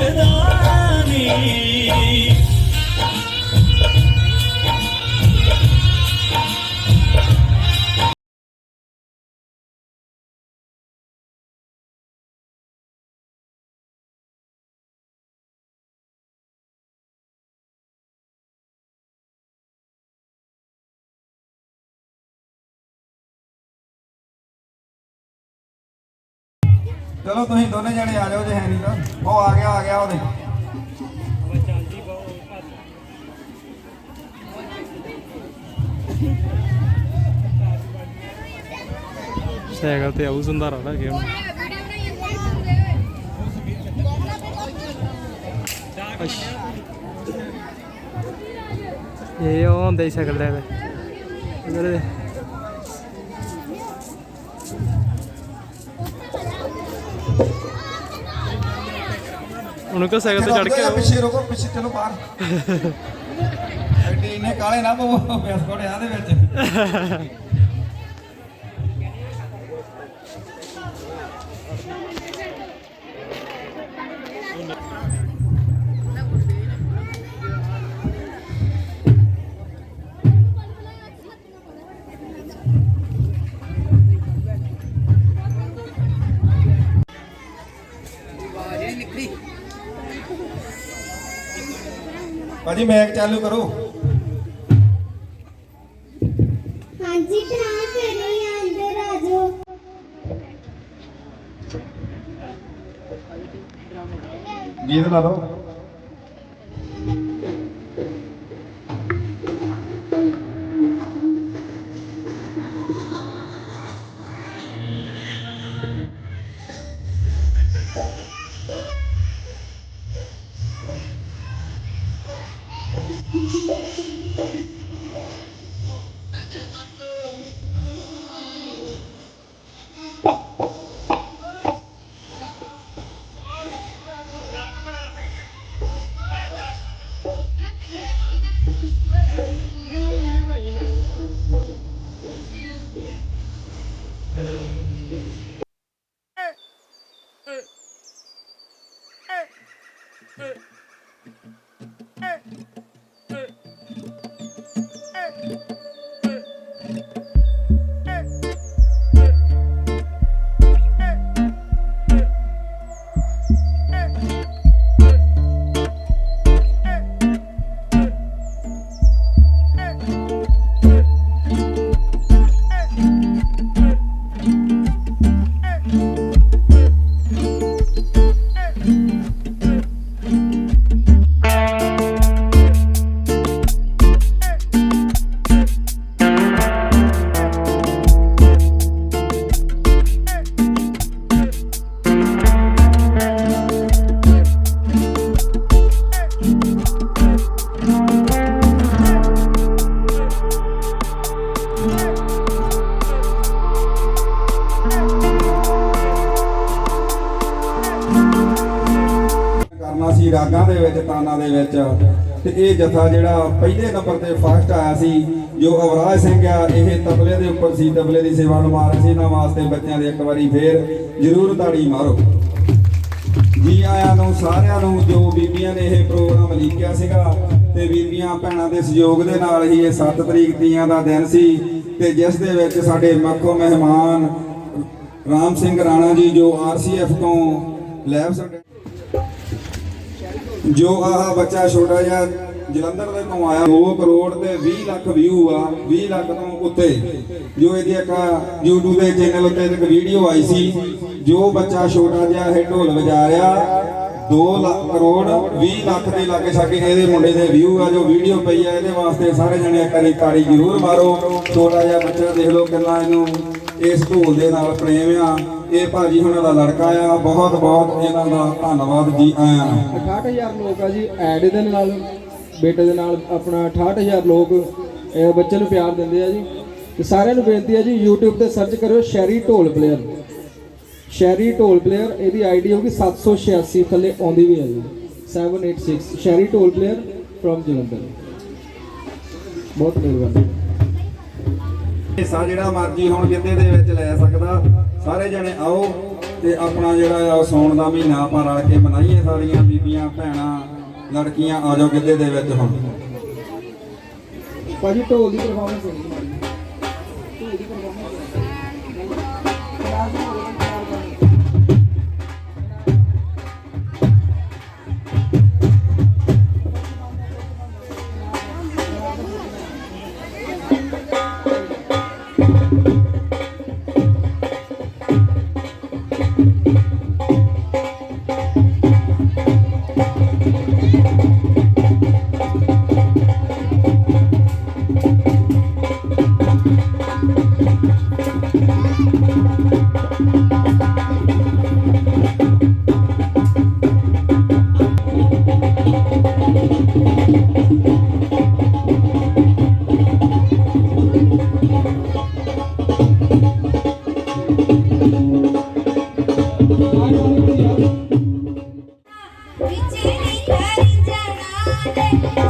أقدامي ਚਲੋ ਤੁਸੀਂ ਦੋਨੇ ਜਣੇ ਆ ਜਾਓ ਜੇ ਹੈ ਨਹੀਂ ਤਾਂ। ਉਹ ਆ ਗਿਆ ਆ ਗਿਆ ਉਹਦੇ। ਸਾਈਕਲ ਤੇ ਆਉ ਸੰਧਾਰਾ ਲੈ ਕੇ ਇਹ ਉਹ ਹੁੰਦਾ ਸਾਈਕਲ ਲੈ ਕੇ। ਉਹਨੂੰ ਕੋ ਸਾਈਕਲ ਤੇ ਚੜ ਕੇ ਪਿੱਛੇ ਰੁਕੋ ਪਿੱਛੇ ਚਲੋ ਬਾਹਰ। ਐਡੀ ਇਹਨੇ ਕਾਲੇ ਨਾ ਪਵੋ ਬਿਸਕੁਟ ਆ ਦੇ ਵਿੱਚ। ਭਾਜੀ ਮੈਕ ਚਾਲੂ ਕਰੋ। ਹਾਂਜੀ ਭਰਾ ਕਰੀ ਅੰਦਰ ਆ ਜਾਓ। ਗੀਤ ਲਾ ਲਓ। ਜਥਾ ਜਿਹੜਾ ਪਹਿਲੇ ਨੰਬਰ ਤੇ ਫਸਟ ਆਇਆ ਸੀ, ਜੋ ਅਵਰਾਜ ਸਿੰਘ ਆ, ਇਹ ਤਬਲੇ ਦੇ ਉੱਪਰ ਸੀ, ਤਬਲੇ ਦੀ ਸੇਵਾ ਨਿਭਾ ਰਹੇ ਸੀ। ਇਹਨਾਂ ਵਾਸਤੇ ਬੱਚਿਆਂ ਦੇ ਇੱਕ ਵਾਰੀ ਫੇਰ ਜ਼ਰੂਰ ਤਾੜੀ ਮਾਰੋ। ਜੀ ਆਇਆਂ ਨੂੰ, ਸਾਰਿਆਂ ਨੂੰ, ਜੋ ਬੀਬੀਆਂ ਨੇ ਇਹ ਪ੍ਰੋਗਰਾਮ ਲਿਖਿਆ ਸੀਗਾ, ਤੇ ਬੀਬੀਆਂ ਭੈਣਾਂ ਦੇ ਸਹਿਯੋਗ ਦੇ ਨਾਲ ਹੀ ਇਹ 7 ਤਰੀਕ ਤੀਆਂ ਦਾ ਦਿਨ ਸੀ, ਤੇ ਜਿਸ ਦੇ ਵਿੱਚ ਸਾਡੇ ਮੱਖੋ ਮਹਿਮਾਨ ਰਾਮ ਸਿੰਘ ਰਾਣਾ ਜੀ, ਜੋ ਆਰਸੀਐਫ ਤੋਂ ਲੈਬ ਜੋ ਆਹ ਬੱਚਾ ਛੋਟਾ ਜਿਹਾ ਜਲੰਧਰ ਦੇ ਤੋਂ ਆਇਆ 2 ਕਰੋੜ ਤੇ 20 ਲੱਖ ਵਿਊ ਆ 20 ਲੱਖ ਤੋਂ ਉੱਤੇ। ਜੋ ਇਹਦੀ ਇੱਕ YouTube ਦੇ ਚੈਨਲ ਉੱਤੇ ਇੱਕ ਵੀਡੀਓ ਆਈ ਸੀ, ਜੋ ਬੱਚਾ ਛੋਟਾ ਜਿਹਾ ਇਹ ਢੋਲ ਵਜਾ ਰਿਹਾ 2 ਲੱਖ ਕਰੋੜ 20 ਲੱਖ ਦੇ ਲਾਗੇ ਛਾਗੇ ਇਹਦੇ ਮੁੰਡੇ ਦੇ ਵਿਊ ਆ, ਜੋ ਵੀਡੀਓ ਪਈ ਆ, ਇਹਦੇ ਵਾਸਤੇ ਸਾਰੇ ਜਣੇ ਇੱਕ ਤਾੜੀ ਜ਼ਰੂਰ ਮਾਰੋ। ਛੋਟਾ ਜਿਹਾ ਬੱਚਾ ਦੇਖ ਲਓ ਕਿੰਨਾ ਇਹਨੂੰ ਇਸ ਢੋਲ ਦੇ ਨਾਲ ਪ੍ਰੇਮ ਆ। ਇਹ ਭਾਜੀ ਹੁਣਾਂ ਦਾ ਲੜਕਾ ਆ ਬਹੁਤ ਬਹੁਤ ਇਹਨਾਂ ਦਾ ਧੰਨਵਾਦ ਜੀ ਆਇਆਂ ਨੂੰ। 68000 ਲੋਕ ਆ ਜੀ ਐਡ ਦੇ ਨਾਲ ਬੇਟੇ ਦੇ ਨਾਲ ਆਪਣਾ 68000 ਲੋਕ ਬੱਚੇ ਨੂੰ ਪਿਆਰ ਦਿੰਦੇ ਆ ਜੀ। ਤੇ ਸਾਰਿਆਂ ਨੂੰ ਬੇਨਤੀ ਹੈ ਜੀ, YouTube ਤੇ ਸਰਚ ਕਰਿਓ ਸ਼ੈਰੀ ਢੋਲ ਪਲੇਅਰ ਸ਼ੈਰੀ ਢੋਲ ਪਲੇਅਰ ਇਹਦੀ ਆਈਡੀ ਹੋਗੀ 786 ਥੱਲੇ ਆਉਂਦੀ ਵੀ ਹੈ ਜੀ। 786 ਸ਼ੈਰੀ ਢੋਲ ਪਲੇਅਰ ਫ্রম ਜਲੰਧਰ। ਬਹੁਤ ਮਿਹਰਬਾਨੀ। ਹਿੱਸਾ ਜਿਹੜਾ ਮਰਜ਼ੀ ਹੁਣ ਜਿੱਦੇ ਦੇ ਵਿੱਚ ਲੈ ਸਕਦਾ। ਸਾਰੇ ਜਣੇ ਆਓ ਤੇ ਆਪਣਾ ਜਿਹੜਾ ਆ ਸੌਣ ਦਾ ਮਹੀਨਾ ਆਪਾਂ ਰਲ ਕੇ ਮਨਾਈਏ ਸਾਰੀਆਂ ਬੀਬੀਆਂ, ਭੈਣਾਂ। ਲੜਕੀਆਂ ਆ ਜਾਓ ਗਿੱਧੇ ਦੇ ਵਿੱਚ ਹੁਣ। ਭਾਜੀ ਢੋਲ ਦੀ ਪਰਫਾਰਮੈਂਸ ਹੋਣੀ ಜಗಾ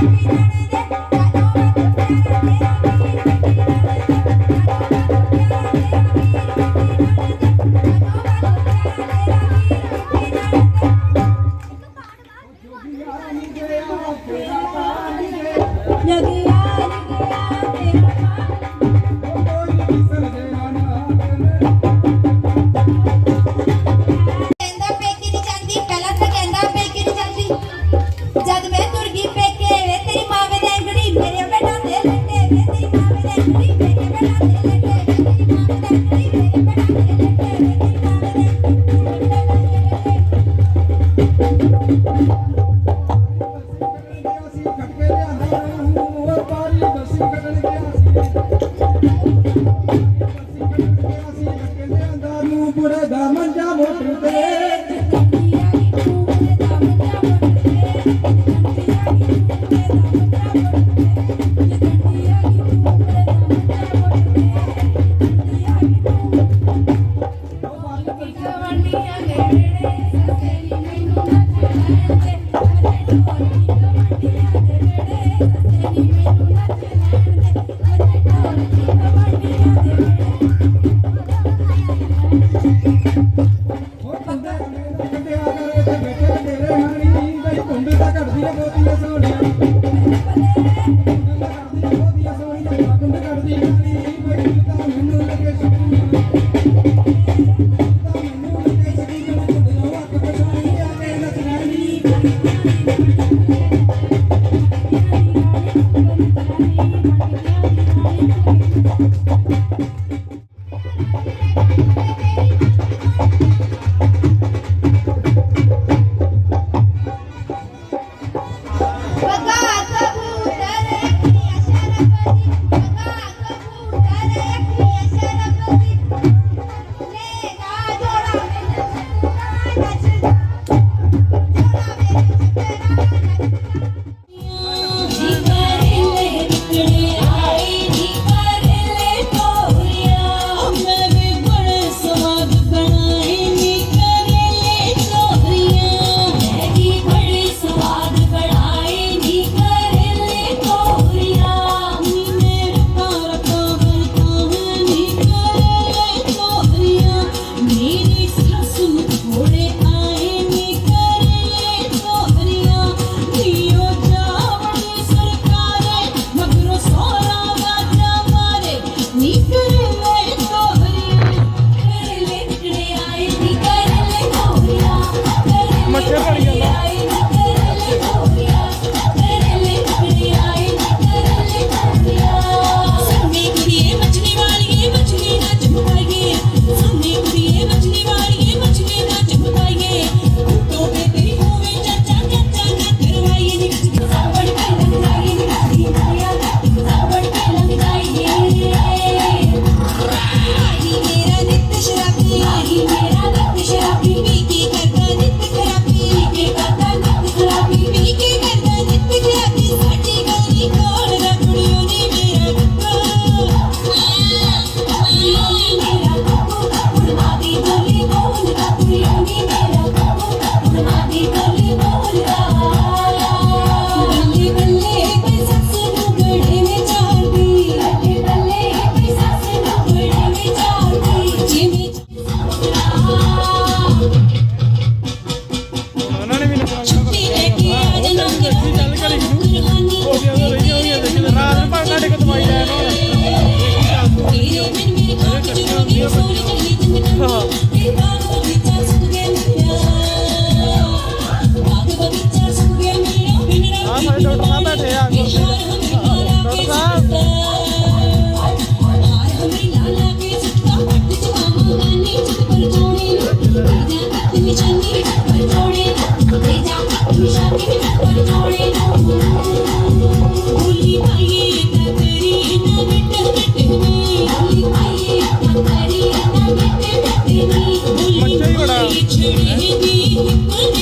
ਤੀਰ ਦੇ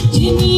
చెయ్యి